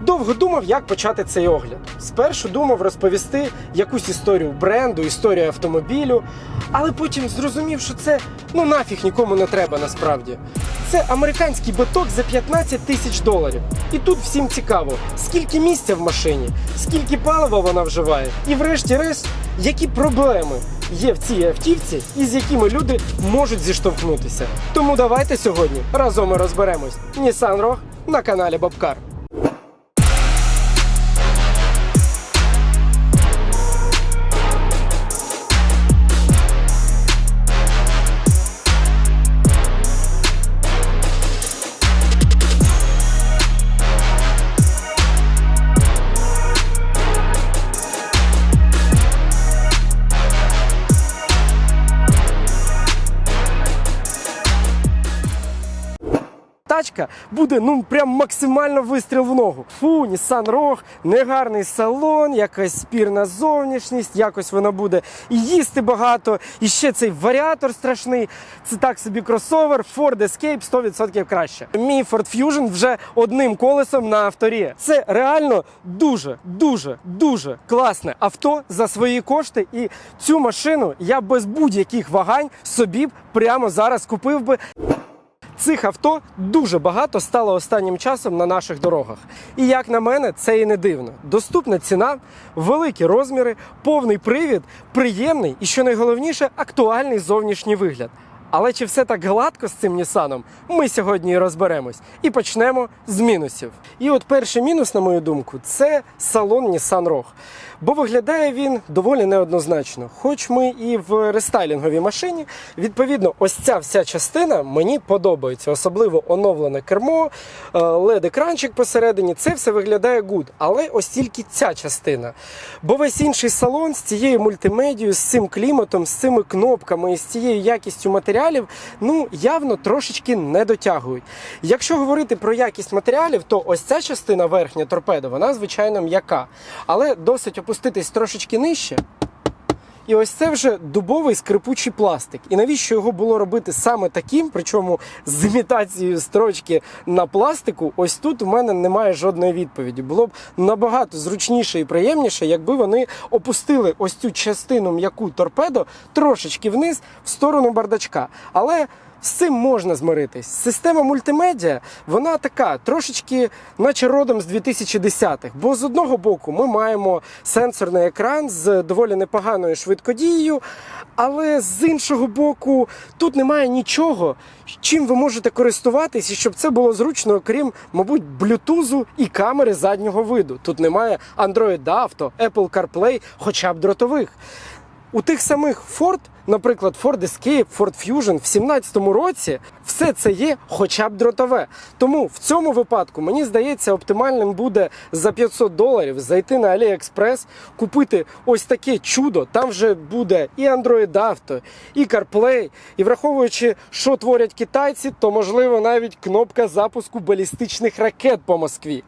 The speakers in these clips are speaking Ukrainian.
Довго думав, як почати цей огляд. Спершу думав розповісти якусь історію бренду, історію автомобілю, але потім зрозумів, що це ну нафіг нікому не треба насправді. Це американський биток за 15 тисяч доларів. І тут всім цікаво, скільки місця в машині, скільки палива вона вживає, і врешті-решт, які проблеми є в цій автівці і з якими люди можуть зіштовхнутися. Тому давайте сьогодні разом і розберемось. Nissan Rogue на каналі Бобкар. Тачка буде ну прям максимально вистріл в ногу. Фу, Nissan Rogue, негарний салон, якась спірна зовнішність, якось вона буде і їсти багато. І ще цей варіатор страшний. Це так собі кросовер, Ford Escape 100% краще. Мій Ford Fusion вже одним колесом на авторі. Це реально дуже, дуже, дуже класне авто за свої кошти. І цю машину я без будь-яких вагань собі б прямо зараз купив би. Цих авто дуже багато стало останнім часом на наших дорогах. І як на мене, це і не дивно. Доступна ціна, великі розміри, повний привід, приємний і, що найголовніше, актуальний зовнішній вигляд. Але чи все так гладко з цим Нісаном? Ми сьогодні і розберемось. І почнемо з мінусів. І от перший мінус, на мою думку, це салон Nissan Rogue. Бо виглядає він доволі неоднозначно. Хоч ми і в рестайлінговій машині, відповідно, ось ця вся частина мені подобається. Особливо оновлене кермо, е, LED-екранчик посередині, це все виглядає гуд. Але ось тільки ця частина. Бо весь інший салон з цією мультимедією, з цим кліматом, з цими кнопками і з цією якістю матеріалів, ну явно трошечки не дотягують. Якщо говорити про якість матеріалів, то ось ця частина верхня торпеда, вона звичайно м'яка, але досить опуститись трошечки нижче. І ось це вже дубовий скрипучий пластик. І навіщо його було робити саме таким, причому з імітацією строчки на пластику, ось тут у мене немає жодної відповіді. Було б набагато зручніше і приємніше, якби вони опустили ось цю частину м'яку торпедо трошечки вниз в сторону бардачка. Але з цим можна змиритись. Система мультимедіа, вона така, трошечки, наче родом з 2010-х. Бо з одного боку ми маємо сенсорний екран з доволі непоганою швидкодією, але з іншого боку, тут немає нічого, чим ви можете користуватись, і щоб це було зручно, окрім, мабуть, блютузу і камери заднього виду. Тут немає Android Auto, Apple CarPlay, хоча б дротових. У тих самих Ford, наприклад, Ford Escape, Ford Fusion в 2017 році все це є хоча б дротове. Тому в цьому випадку мені здається, оптимальним буде за 500 доларів зайти на AliExpress, купити ось таке чудо. Там вже буде і Android Auto, і CarPlay. І враховуючи, що творять китайці, то можливо навіть кнопка запуску балістичних ракет по Москві.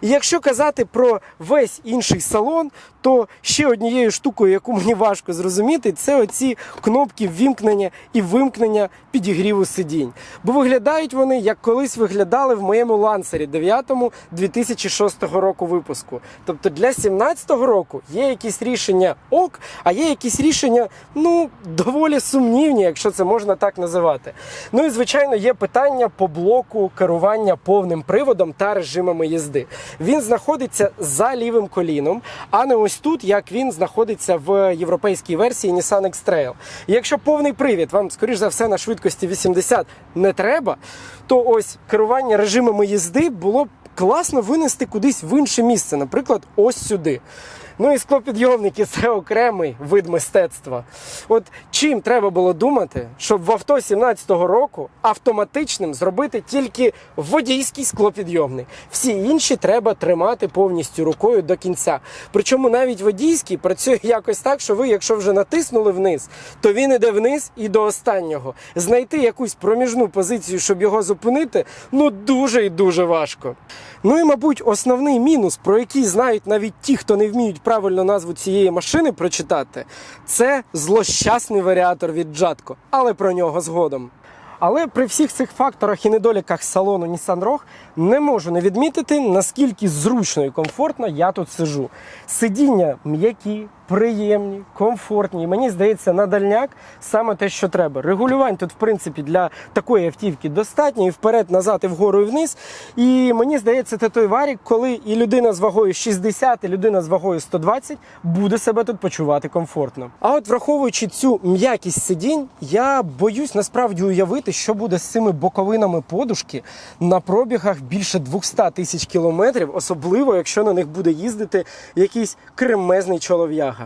І якщо казати про весь інший салон, то ще однією штукою, яку мені важко зрозуміти, це оці кнопки ввімкнення і вимкнення підігріву сидінь. Бо виглядають вони, як колись виглядали в моєму лансері 9-му 2006 року випуску. Тобто для 17-го року є якісь рішення ок, а є якісь рішення, ну, доволі сумнівні, якщо це можна так називати. Ну і звичайно, є питання по блоку керування повним приводом та режимами їзди. Він знаходиться за лівим коліном, а не ось тут, як він знаходиться в європейській версії Nissan X-Trail. Якщо повний привід вам, скоріш за все, на швидкості 80 не треба, то ось керування режимами їзди було б класно винести кудись в інше місце, наприклад, ось сюди. Ну і склопідйомники це окремий вид мистецтва. От чим треба було думати, щоб в авто 17-го року автоматичним зробити тільки водійський склопідйомник. Всі інші треба тримати повністю рукою до кінця. Причому навіть водійський працює якось так, що ви, якщо вже натиснули вниз, то він іде вниз і до останнього. Знайти якусь проміжну позицію, щоб його зупинити, ну дуже і дуже важко. Ну і, мабуть, основний мінус, про який знають навіть ті, хто не вміють правильно назву цієї машини прочитати, це злощасний варіатор від Джатко, але про нього згодом. Але при всіх цих факторах і недоліках салону Nissan Rogue не можу не відмітити, наскільки зручно і комфортно я тут сижу. Сидіння м'які, приємні, комфортні. Мені здається, на дальняк саме те, що треба. Регулювань тут, в принципі, для такої автівки достатньо і вперед, назад, і вгору, і вниз. І мені здається, це той варік, коли і людина з вагою 60, і людина з вагою 120 буде себе тут почувати комфортно. А от враховуючи цю м'якість сидінь, я боюсь насправді уявити, що буде з цими боковинами подушки на пробігах більше 200 тисяч кілометрів, особливо якщо на них буде їздити якийсь кремезний чолов'яга.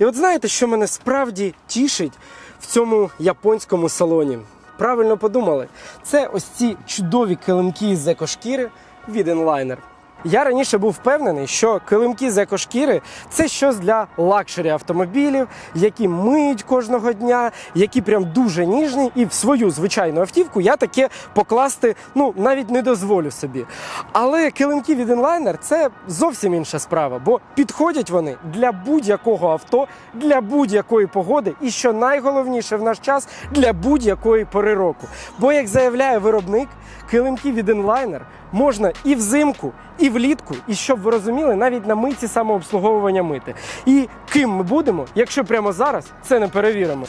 І от знаєте, що мене справді тішить в цьому японському салоні? Правильно подумали, це ось ці чудові килимки з екошкіри від Enliner. Я раніше був впевнений, що килимки з екошкіри це щось для лакшері автомобілів, які миють кожного дня, які прям дуже ніжні, і в свою звичайну автівку я таке покласти ну навіть не дозволю собі. Але килимки від Enliner – це зовсім інша справа, бо підходять вони для будь-якого авто, для будь-якої погоди, і що найголовніше в наш час для будь-якої пори року. Бо, як заявляє виробник, килимки від Enliner можна і взимку, і влітку, і щоб ви розуміли, навіть на митці самообслуговування мити. І ким ми будемо, якщо прямо зараз це не перевіримо.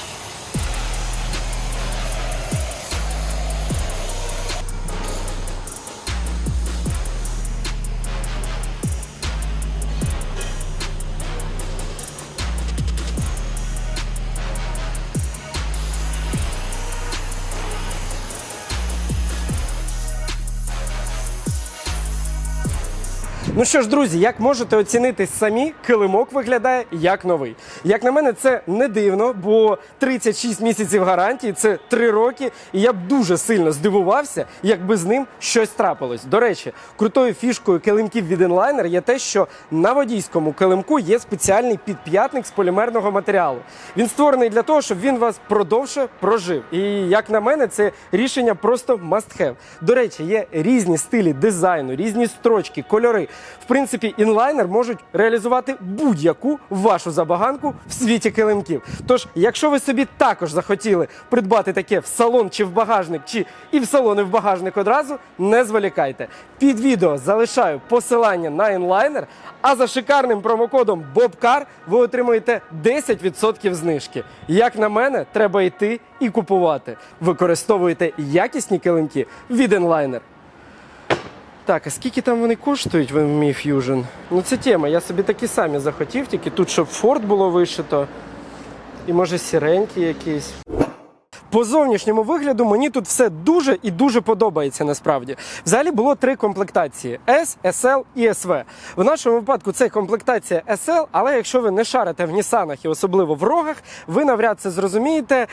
Що ж, друзі, як можете оцінити самі, килимок виглядає як новий. Як на мене, це не дивно, бо 36 місяців гарантії це 3 роки, і я б дуже сильно здивувався, якби з ним щось трапилось. До речі, крутою фішкою килимків від Enliner є те, що на водійському килимку є спеціальний підп'ятник з полімерного матеріалу. Він створений для того, щоб він вас продовше прожив. І як на мене, це рішення просто must have. До речі, є різні стилі дизайну, різні строчки, кольори. В принципі, інлайнер можуть реалізувати будь-яку вашу забаганку в світі килимків. Тож, якщо ви собі також захотіли придбати таке в салон чи в багажник, чи і в салон, і в багажник одразу, не зволікайте. Під відео залишаю посилання на інлайнер, а за шикарним промокодом BOBCAR ви отримуєте 10% знижки. Як на мене, треба йти і купувати. Використовуйте якісні килимки від інлайнер. Так, а скільки там вони коштують в Mi Fusion? Ну це тема. Я собі такі самі захотів, тільки тут, щоб Ford було вишито. І може сіренькі якісь. По зовнішньому вигляду мені тут все дуже і дуже подобається насправді. Взагалі було три комплектації: S, SL і SV. В нашому випадку це комплектація SL, але якщо ви не шарите в Нісанах і особливо в рогах, ви навряд це зрозумієте.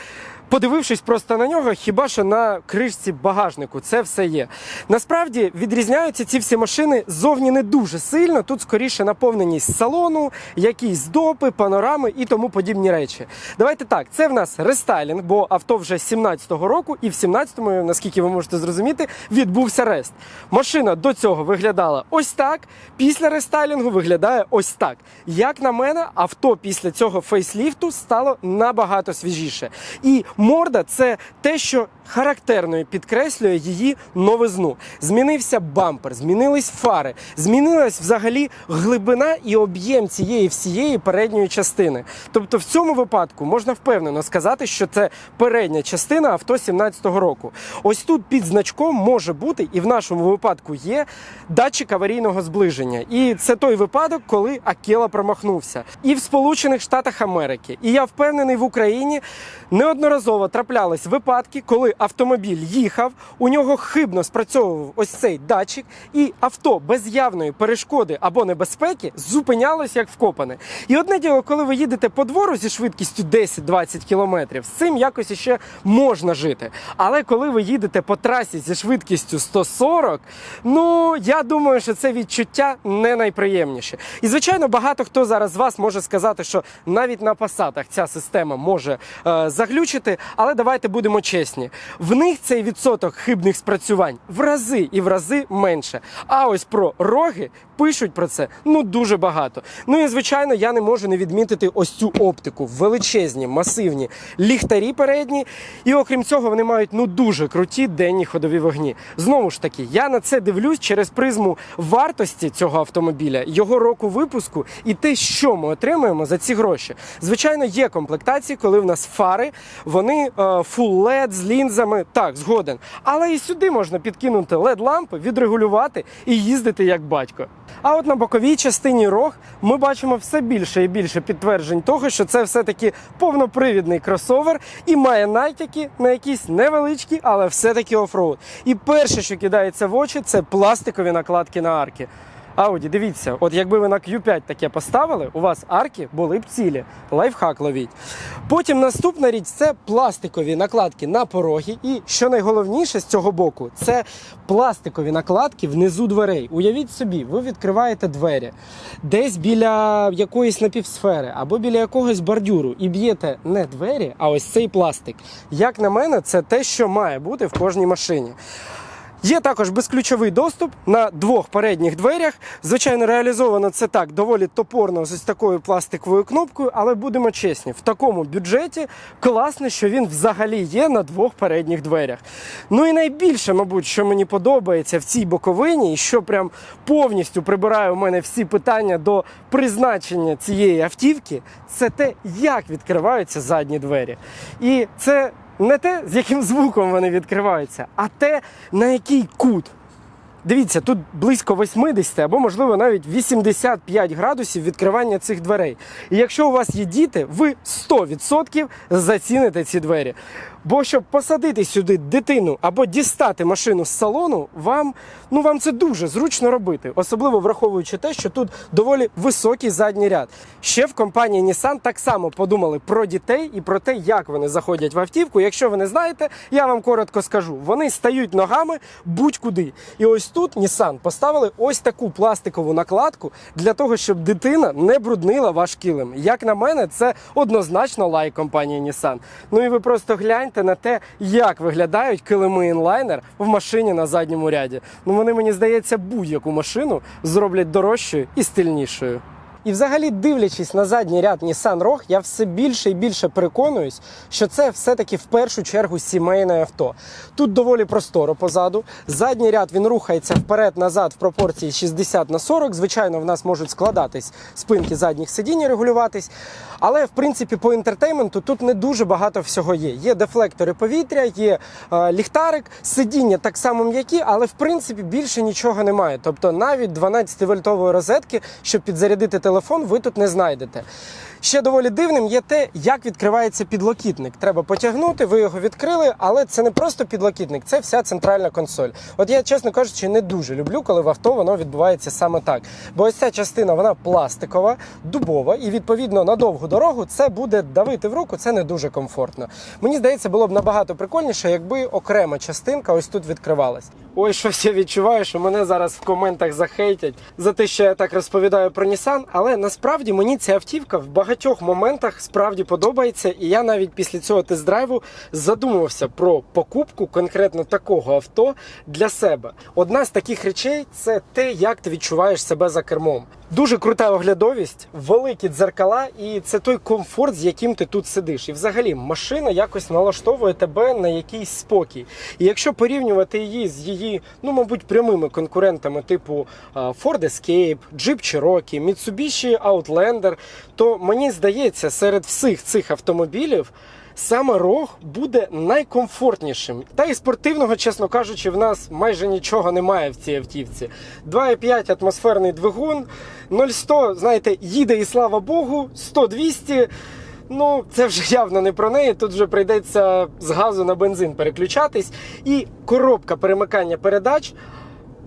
Подивившись просто на нього, хіба що на кришці багажнику це все є. Насправді відрізняються ці всі машини зовні не дуже сильно. Тут скоріше наповненість салону, якісь допи, панорами і тому подібні речі. Давайте так, це в нас рестайлінг, бо авто вже 17-го року, і в 17-му, наскільки ви можете зрозуміти, відбувся рест. Машина до цього виглядала ось так. Після рестайлінгу виглядає ось так. Як на мене, авто після цього фейсліфту стало набагато свіжіше. І морда це те, що характерно підкреслює її новизну. Змінився бампер, змінились фари, змінилась взагалі глибина і об'єм цієї всієї передньої частини. Тобто, в цьому випадку можна впевнено сказати, що це передня частина авто 17-го року. Ось тут під значком може бути, і в нашому випадку є датчик аварійного зближення. І це той випадок, коли Акела промахнувся. І в Сполучених Штатах Америки. І я впевнений, в Україні неодноразово траплялись випадки, коли автомобіль їхав, у нього хибно спрацьовував ось цей датчик, і авто без явної перешкоди або небезпеки зупинялось як вкопане. І одне діло, коли ви їдете по двору зі швидкістю 10-20 км, з цим якось іще можна жити. Але коли ви їдете по трасі зі швидкістю 140, ну я думаю, що це відчуття не найприємніше. І звичайно, багато хто зараз з вас може сказати, що навіть на пасатах ця система може е, заглючити. але давайте будемо чесні. В них цей відсоток хибних спрацювань в рази і в рази менше. А ось про роги пишуть про це ну дуже багато. Ну і звичайно, я не можу не відмітити ось цю оптику. Величезні, масивні ліхтарі передні. І окрім цього, вони мають ну дуже круті денні ходові вогні. Знову ж таки, я на це дивлюсь через призму вартості цього автомобіля, його року випуску і те, що ми отримуємо за ці гроші. Звичайно, є комплектації, коли в нас фари, вони е, full LED з лінзами. Так, згоден. Але і сюди можна підкинути led лампи відрегулювати і їздити як батько. А от на боковій частині рог ми бачимо все більше і більше підтверджень того, що це все-таки повнопривідний кросовер і має натяки на якісь невеличкі, але все-таки офроуд. І перше, що кидається в очі, це пластикові накладки на арки. Ауді, дивіться, от якби ви на Q5 таке поставили, у вас арки були б цілі. Лайфхак ловіть. Потім наступна річ це пластикові накладки на пороги. І що найголовніше з цього боку, це пластикові накладки внизу дверей. Уявіть собі, ви відкриваєте двері десь біля якоїсь напівсфери або біля якогось бордюру і б'єте не двері, а ось цей пластик. Як на мене, це те, що має бути в кожній машині. Є також безключовий доступ на двох передніх дверях. Звичайно, реалізовано це так доволі топорно з ось такою пластиковою кнопкою, але будемо чесні, в такому бюджеті класно, що він взагалі є на двох передніх дверях. Ну і найбільше, мабуть, що мені подобається в цій боковині, і що прям повністю прибирає у мене всі питання до призначення цієї автівки, це те, як відкриваються задні двері. І це не те, з яким звуком вони відкриваються, а те, на який кут. Дивіться, тут близько 80 або, можливо, навіть 85 градусів відкривання цих дверей. І якщо у вас є діти, ви 100% заціните ці двері. Бо щоб посадити сюди дитину або дістати машину з салону, вам, ну, вам це дуже зручно робити, особливо враховуючи те, що тут доволі високий задній ряд. Ще в компанії Nissan так само подумали про дітей і про те, як вони заходять в автівку. Якщо ви не знаєте, я вам коротко скажу: вони стають ногами будь-куди. І ось тут Nissan поставили ось таку пластикову накладку для того, щоб дитина не бруднила ваш килим. Як на мене, це однозначно лайк компанії Nissan. Ну і ви просто гляньте на те, як виглядають килими інлайнер в машині на задньому ряді. Ну вони мені здається, будь-яку машину зроблять дорожчою і стильнішою. І взагалі, дивлячись на задній ряд Nissan Rogue, я все більше і більше переконуюсь, що це все-таки в першу чергу сімейне авто. Тут доволі просторо позаду. Задній ряд він рухається вперед-назад в пропорції 60 на 40. Звичайно, в нас можуть складатись спинки задніх сидінь і регулюватись. Але в принципі по інтертейменту тут не дуже багато всього є. Є дефлектори повітря, є е, ліхтарик, сидіння так само м'які, але в принципі більше нічого немає. Тобто навіть 12-вольтової розетки, щоб підзарядити телефон, ви тут не знайдете. Ще доволі дивним є те, як відкривається підлокітник. Треба потягнути, ви його відкрили, але це не просто підлокітник, це вся центральна консоль. От я, чесно кажучи, не дуже люблю, коли в авто воно відбувається саме так. Бо ось ця частина вона пластикова, дубова, і відповідно на довгу дорогу це буде давити в руку, це не дуже комфортно. Мені здається, було б набагато прикольніше, якби окрема частинка ось тут відкривалась. Ой, щось я відчуваю, що мене зараз в коментах захейтять за те, що я так розповідаю про Nissan, але насправді мені ця автівка в багатьох моментах справді подобається, і я навіть після цього тест-драйву задумався про покупку конкретно такого авто для себе. Одна з таких речей це те, як ти відчуваєш себе за кермом. Дуже крута оглядовість, великі дзеркала, і це той комфорт, з яким ти тут сидиш. І взагалі машина якось налаштовує тебе на якийсь спокій. І якщо порівнювати її з її, ну мабуть, прямими конкурентами, типу Ford Escape, Jeep Cherokee, Mitsubishi Outlander, то мені здається, серед всіх цих автомобілів. Саме рог буде найкомфортнішим. Та і спортивного, чесно кажучи, в нас майже нічого немає в цій автівці. 2,5 атмосферний двигун, 0-100, знаєте, їде і слава Богу, 100-200. Ну, це вже явно не про неї. Тут вже прийдеться з газу на бензин переключатись. І коробка перемикання передач.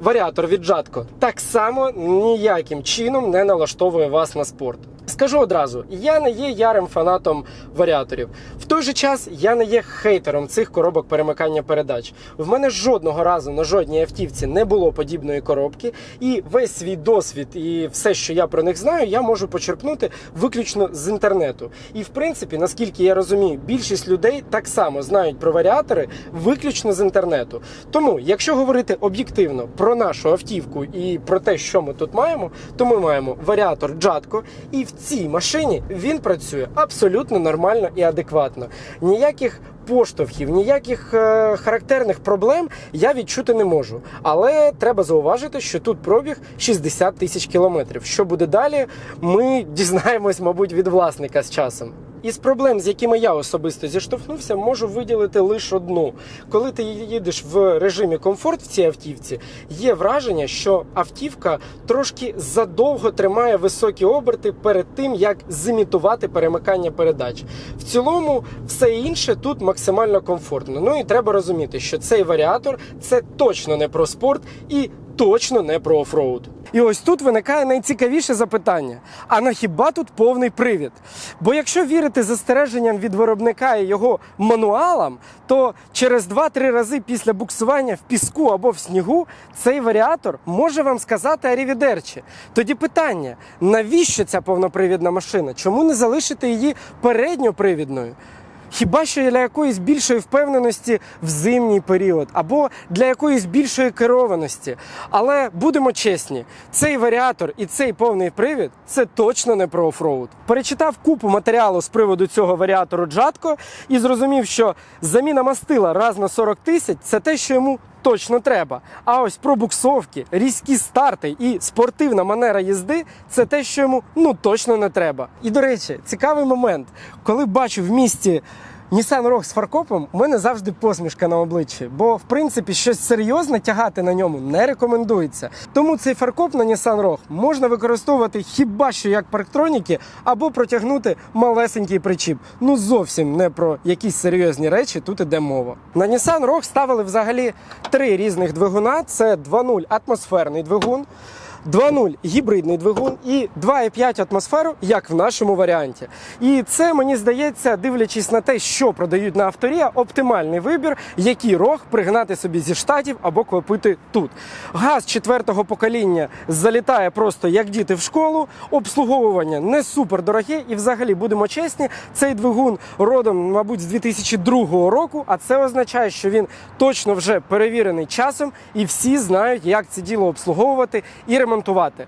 Варіатор від Жатко так само ніяким чином не налаштовує вас на спорт. Скажу одразу, я не є ярим фанатом варіаторів. В той же час я не є хейтером цих коробок перемикання передач. В мене жодного разу на жодній автівці не було подібної коробки, і весь свій досвід і все, що я про них знаю, я можу почерпнути виключно з інтернету. І в принципі, наскільки я розумію, більшість людей так само знають про варіатори виключно з інтернету. Тому, якщо говорити об'єктивно про нашу автівку і про те, що ми тут маємо, то ми маємо варіатор Джатко, і в цій машині він працює абсолютно нормально і адекватно. Ніяких поштовхів, ніяких е, характерних проблем я відчути не можу. Але треба зауважити, що тут пробіг 60 тисяч кілометрів. Що буде далі, ми дізнаємось, мабуть, від власника з часом. Із проблем, з якими я особисто зіштовхнувся, можу виділити лише одну. Коли ти їдеш в режимі комфорт в цій автівці, є враження, що автівка трошки задовго тримає високі оберти перед тим, як зімітувати перемикання передач. В цілому, все інше тут максимально комфортно. Ну і треба розуміти, що цей варіатор це точно не про спорт і точно не про офроуд. І ось тут виникає найцікавіше запитання: а на хіба тут повний привід? Бо якщо вірити застереженням від виробника і його мануалам, то через 2-3 рази після буксування в піску або в снігу цей варіатор може вам сказати арівідерчі. Тоді питання: навіщо ця повнопривідна машина? Чому не залишити її передньопривідною? Хіба що для якоїсь більшої впевненості в зимній період, або для якоїсь більшої керованості. Але будемо чесні, цей варіатор і цей повний привід це точно не про офроуд. Перечитав купу матеріалу з приводу цього варіатору Джатко і зрозумів, що заміна мастила раз на 40 тисяч це те, що йому точно треба. А ось пробуксовки, різкі старти і спортивна манера їзди це те, що йому ну точно не треба. І до речі, цікавий момент, коли бачу в місті. Nissan Rogue з фаркопом у мене завжди посмішка на обличчі, бо в принципі щось серйозне тягати на ньому не рекомендується. Тому цей фаркоп на Nissan Rogue можна використовувати хіба що як парктроніки, або протягнути малесенький причіп. Ну зовсім не про якісь серйозні речі тут іде мова. На Nissan Rogue ставили взагалі три різних двигуна: це 2.0 атмосферний двигун. 2.0 гібридний двигун і 2.5 атмосферу, як в нашому варіанті. І це мені здається, дивлячись на те, що продають на авторія, оптимальний вибір, який рог пригнати собі зі штатів або купити тут. Газ четвертого покоління залітає просто як діти в школу. Обслуговування не супер дороге, і взагалі будемо чесні, цей двигун родом, мабуть, з 2002 року. А це означає, що він точно вже перевірений часом, і всі знають, як це діло обслуговувати і ремонтувати ремонтувати.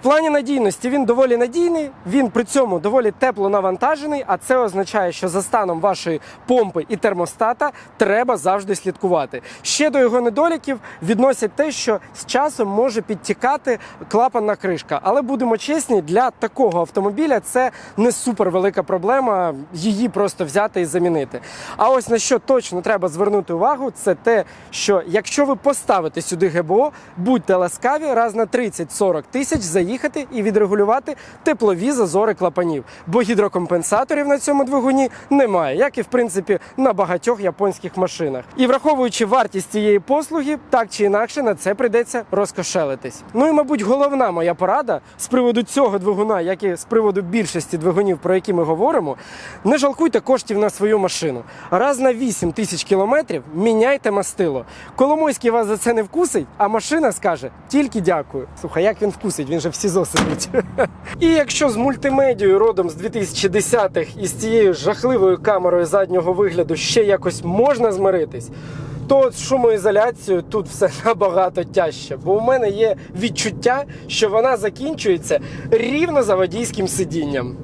В плані надійності він доволі надійний, він при цьому доволі тепло навантажений, а це означає, що за станом вашої помпи і термостата треба завжди слідкувати. Ще до його недоліків відносять те, що з часом може підтікати клапанна кришка. Але будемо чесні, для такого автомобіля це не супер велика проблема її просто взяти і замінити. А ось на що точно треба звернути увагу, це те, що якщо ви поставите сюди ГБО, будьте ласкаві раз на 30-40 тисяч заїхати і відрегулювати теплові зазори клапанів, бо гідрокомпенсаторів на цьому двигуні немає, як і в принципі на багатьох японських машинах. І враховуючи вартість цієї послуги, так чи інакше на це прийдеться розкошелитись. Ну і мабуть, головна моя порада з приводу цього двигуна, як і з приводу більшості двигунів, про які ми говоримо, не жалкуйте коштів на свою машину. Раз на 8 тисяч кілометрів міняйте мастило. Коломойський вас за це не вкусить, а машина скаже тільки дякую. Слухай, як він вкусить, він же в СІЗО сидить. І якщо з мультимедією родом з 2010-х і з цією жахливою камерою заднього вигляду ще якось можна змиритись. То з шумоізоляцією тут все набагато тяжче, бо у мене є відчуття, що вона закінчується рівно за водійським сидінням.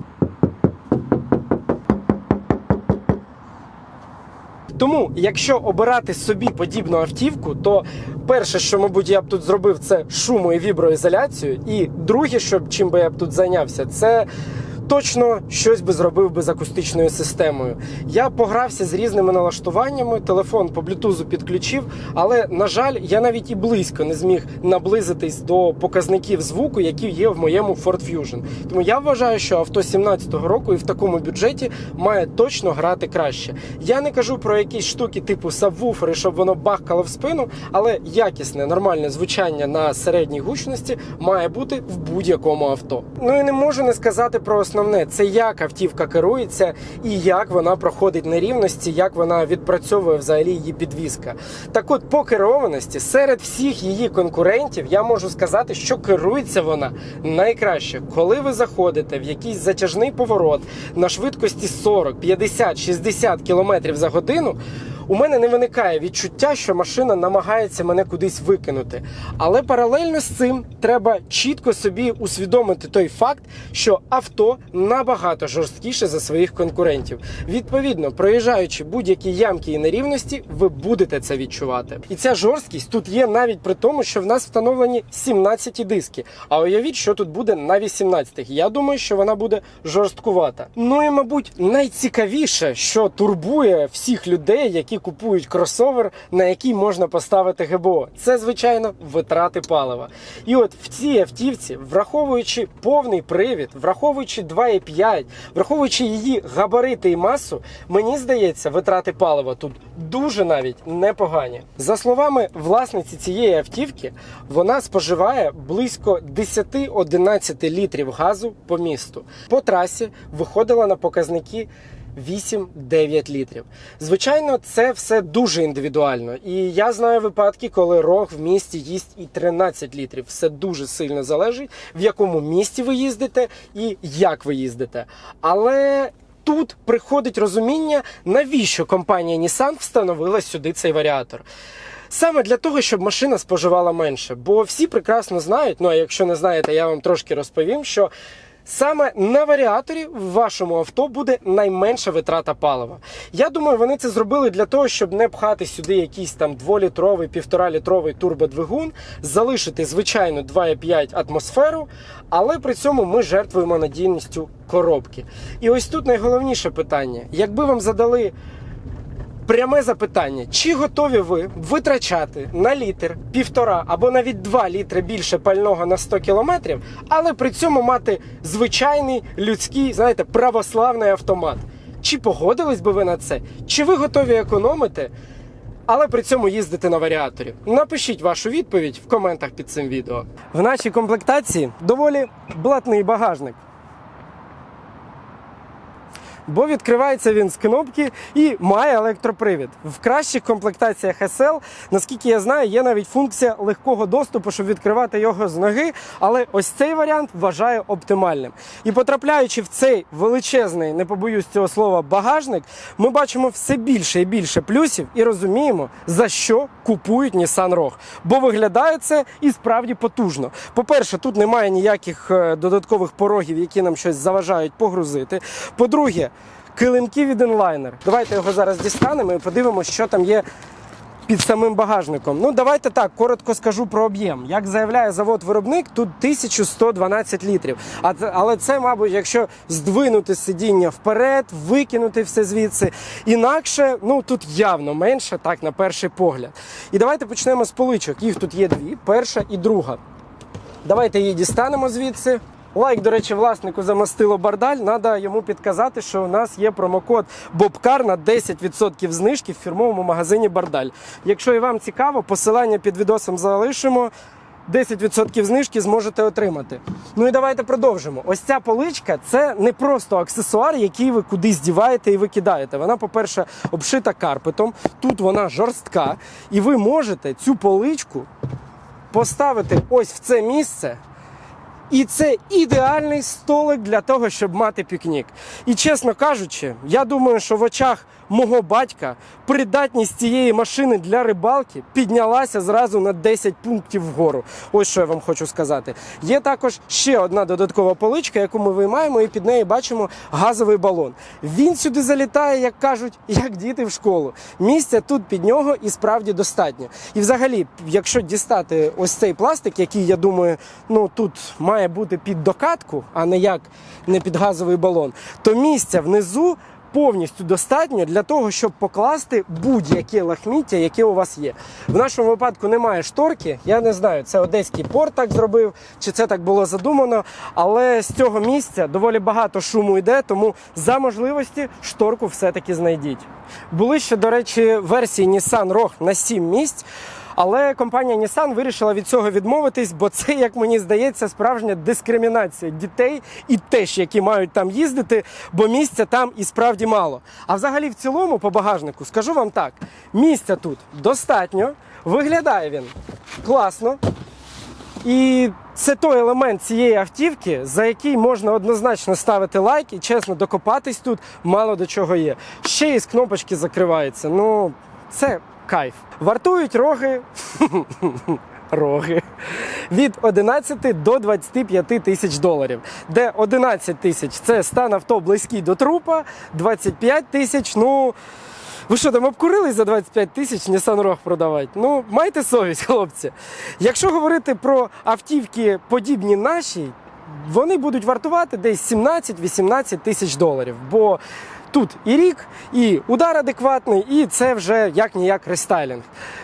Тому, якщо обирати собі подібну автівку, то перше, що, мабуть, я б тут зробив, це шуму і віброізоляцію. І друге, що чим би я б тут зайнявся, це точно щось би зробив би з акустичною системою. Я погрався з різними налаштуваннями, телефон по блютузу підключив, але на жаль, я навіть і близько не зміг наблизитись до показників звуку, які є в моєму Ford Fusion. Тому я вважаю, що авто 17-го року і в такому бюджеті має точно грати краще. Я не кажу про якісь штуки типу сабвуфери, щоб воно бахкало в спину, але якісне нормальне звучання на середній гучності має бути в будь-якому авто. Ну і не можу не сказати про основне: це як автівка керується і як вона проходить нерівності, як вона відпрацьовує взагалі її підвізка. Так от, по керованості серед всіх її конкурентів я можу сказати, що керується вона найкраще, коли ви заходите в якийсь затяжний поворот на швидкості 40, 50, 60 км за годину. У мене не виникає відчуття, що машина намагається мене кудись викинути. Але паралельно з цим треба чітко собі усвідомити той факт, що авто набагато жорсткіше за своїх конкурентів. Відповідно, проїжджаючи будь-які ямки і нерівності, ви будете це відчувати. І ця жорсткість тут є навіть при тому, що в нас встановлені 17 диски. А уявіть, що тут буде на 18-х. Я думаю, що вона буде жорсткувата. Ну і мабуть, найцікавіше, що турбує всіх людей, які купують кросовер, на який можна поставити ГБО. Це звичайно витрати палива. І от в цій автівці, враховуючи повний привід, враховуючи 2,5, враховуючи її габарити і масу, мені здається, витрати палива тут дуже навіть непогані. За словами власниці цієї автівки, вона споживає близько 10-11 літрів газу по місту. По трасі виходила на показники 8-9 літрів. Звичайно, це все дуже індивідуально. І я знаю випадки, коли рог в місті їсть і 13 літрів. Все дуже сильно залежить, в якому місті ви їздите і як ви їздите. Але. Тут приходить розуміння, навіщо компанія Nissan встановила сюди цей варіатор. Саме для того, щоб машина споживала менше. Бо всі прекрасно знають, ну а якщо не знаєте, я вам трошки розповім, що Саме на варіаторі в вашому авто буде найменша витрата палива. Я думаю, вони це зробили для того, щоб не пхати сюди якийсь там 2-літровий, 1,5-літровий турбодвигун, залишити звичайну 2,5 атмосферу, але при цьому ми жертвуємо надійністю коробки. І ось тут найголовніше питання: якби вам задали. Пряме запитання: чи готові ви витрачати на літр, півтора або навіть два літри більше пального на 100 кілометрів, але при цьому мати звичайний людський, знаєте, православний автомат? Чи погодились би ви на це? Чи ви готові економити, але при цьому їздити на варіаторі? Напишіть вашу відповідь в коментах під цим відео. В нашій комплектації доволі блатний багажник. Бо відкривається він з кнопки і має електропривід. В кращих комплектаціях SL, наскільки я знаю, є навіть функція легкого доступу, щоб відкривати його з ноги. Але ось цей варіант вважаю оптимальним. І потрапляючи в цей величезний, не побоюсь цього слова, багажник, ми бачимо все більше і більше плюсів і розуміємо, за що купують Nissan Rogue. Бо виглядає це і справді потужно. По-перше, тут немає ніяких е, додаткових порогів, які нам щось заважають погрузити. По-друге, килимки від інлайнер. Давайте його зараз дістанемо і подивимося, що там є під самим багажником. Ну, давайте так, коротко скажу про об'єм. Як заявляє завод-виробник, тут 1112 літрів. А але це, мабуть, якщо здвинути сидіння вперед, викинути все звідси. Інакше, ну тут явно менше, так, на перший погляд. І давайте почнемо з поличок. Їх тут є дві: перша і друга. Давайте її дістанемо звідси. Лайк, до речі, власнику замастило бардаль. Надо йому підказати, що у нас є промокод Бобкар на 10% знижки в фірмовому магазині Бардаль. Якщо і вам цікаво, посилання під відосом залишимо. 10% знижки зможете отримати. Ну і давайте продовжимо. Ось ця поличка це не просто аксесуар, який ви кудись діваєте і викидаєте. Вона, по-перше, обшита карпетом. Тут вона жорстка, і ви можете цю поличку поставити ось в це місце. І це ідеальний столик для того, щоб мати пікнік. І чесно кажучи, я думаю, що в очах мого батька придатність цієї машини для рибалки піднялася зразу на 10 пунктів вгору. Ось що я вам хочу сказати. Є також ще одна додаткова поличка, яку ми виймаємо, і під нею бачимо газовий балон. Він сюди залітає, як кажуть, як діти в школу. Місця тут під нього і справді достатньо. І взагалі, якщо дістати ось цей пластик, який я думаю, ну тут має бути під докатку, а не як не під газовий балон, то місця внизу. Повністю достатньо для того, щоб покласти будь-яке лахміття, яке у вас є. В нашому випадку немає шторки. Я не знаю, це одеський порт так зробив, чи це так було задумано. Але з цього місця доволі багато шуму йде, тому за можливості шторку все-таки знайдіть. Були ще, до речі, версії Nissan Rogue на 7 місць. Але компанія Nissan вирішила від цього відмовитись, бо це, як мені здається, справжня дискримінація дітей і теж, які мають там їздити, бо місця там і справді мало. А взагалі, в цілому, по багажнику, скажу вам так: місця тут достатньо, виглядає він класно. І це той елемент цієї автівки, за який можна однозначно ставити лайк і чесно докопатись тут мало до чого є. Ще й з кнопочки закривається. Ну, це кайф. Вартують роги. Роги від 11 до 25 тисяч доларів, де 11 тисяч це стан авто близький до трупа, 25 тисяч, ну. Ви що там обкурились за 25 тисяч Nissan Rogue продавати? Ну, майте совість, хлопці. Якщо говорити про автівки подібні нашій, вони будуть вартувати десь 17-18 тисяч доларів. Бо тут і рік, і удар адекватний, і це вже як ніяк рестайлінг.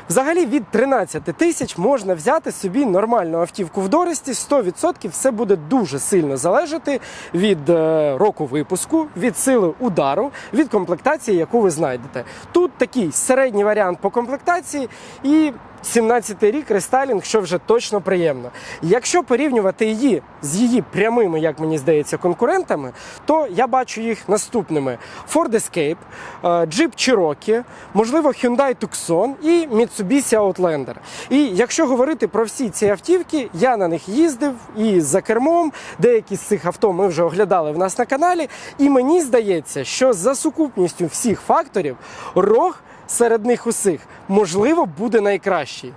Взагалі від 13 тисяч можна взяти собі нормальну автівку в Дорості. 100% все буде дуже сильно залежати від е, року випуску, від сили удару, від комплектації, яку ви знайдете. Тут такий середній варіант по комплектації і 17-й рік рестайлінг, що вже точно приємно. Якщо порівнювати її з її прямими, як мені здається, конкурентами, то я бачу їх наступними: Ford Escape, е, Jeep Cherokee, можливо, Hyundai Tucson і Mitsubishi Outlander. І якщо говорити про всі ці автівки, я на них їздив і за кермом. Деякі з цих авто ми вже оглядали в нас на каналі. І мені здається, що за сукупністю всіх факторів рог серед них усіх, можливо, буде найкращий.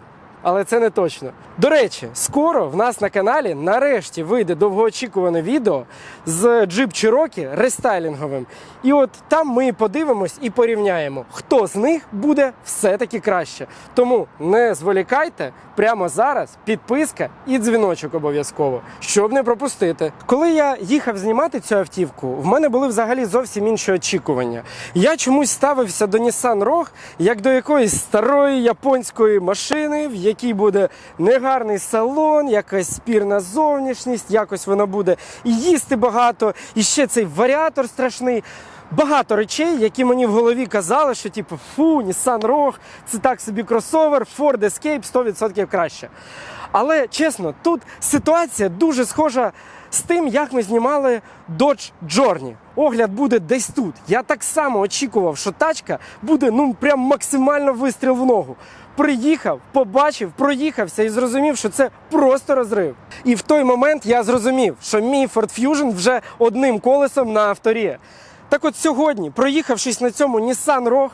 Але це не точно. До речі, скоро в нас на каналі нарешті вийде довгоочікуване відео з Jeep Cherokee рестайлінговим. І от там ми подивимось і порівняємо, хто з них буде все-таки краще. Тому не зволікайте прямо зараз. Підписка і дзвіночок обов'язково, щоб не пропустити. Коли я їхав знімати цю автівку, в мене були взагалі зовсім інші очікування. Я чомусь ставився до Nissan Rogue як до якоїсь старої японської машини, в якій буде негарний салон, якась спірна зовнішність, якось вона буде і їсти багато, і ще цей варіатор страшний. Багато речей, які мені в голові казали, що типу фу, Nissan Rogue, це так собі кросовер, Ford Escape 100% краще. Але чесно, тут ситуація дуже схожа з тим, як ми знімали Dodge Journey. Огляд буде десь тут. Я так само очікував, що тачка буде ну прям максимально вистріл в ногу. Приїхав, побачив, проїхався і зрозумів, що це просто розрив. І в той момент я зрозумів, що мій Ford Fusion вже одним колесом на авторі. Так от сьогодні, проїхавшись на цьому Nissan Rogue,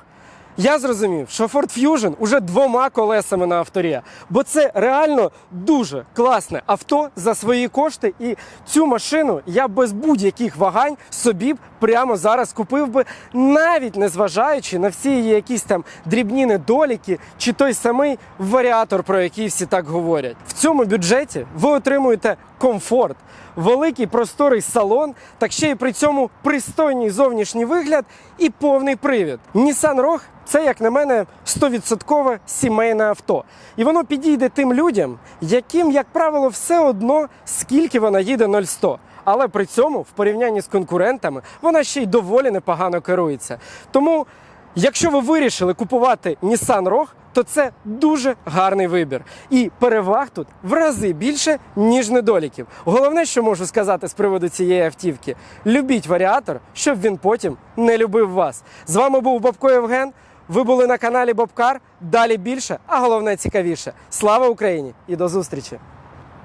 я зрозумів, що Ford Fusion уже двома колесами на авторі, бо це реально дуже класне авто за свої кошти. І цю машину я без будь-яких вагань собі б прямо зараз купив би, навіть не зважаючи на всі її якісь там дрібні недоліки чи той самий варіатор, про який всі так говорять. В цьому бюджеті ви отримуєте комфорт, великий просторий салон, так ще й при цьому пристойний зовнішній вигляд і повний привід. Nissan Rogue – це, як на мене, 100% сімейне авто. І воно підійде тим людям, яким, як правило, все одно, скільки вона їде 0-100. Але при цьому, в порівнянні з конкурентами, вона ще й доволі непогано керується. Тому, якщо ви вирішили купувати Nissan Rogue, то це дуже гарний вибір. І переваг тут в рази більше, ніж недоліків. Головне, що можу сказати з приводу цієї автівки: любіть варіатор, щоб він потім не любив вас. З вами був Бабко Євген. Ви були на каналі Бобкар. Далі більше, а головне цікавіше. Слава Україні і до зустрічі!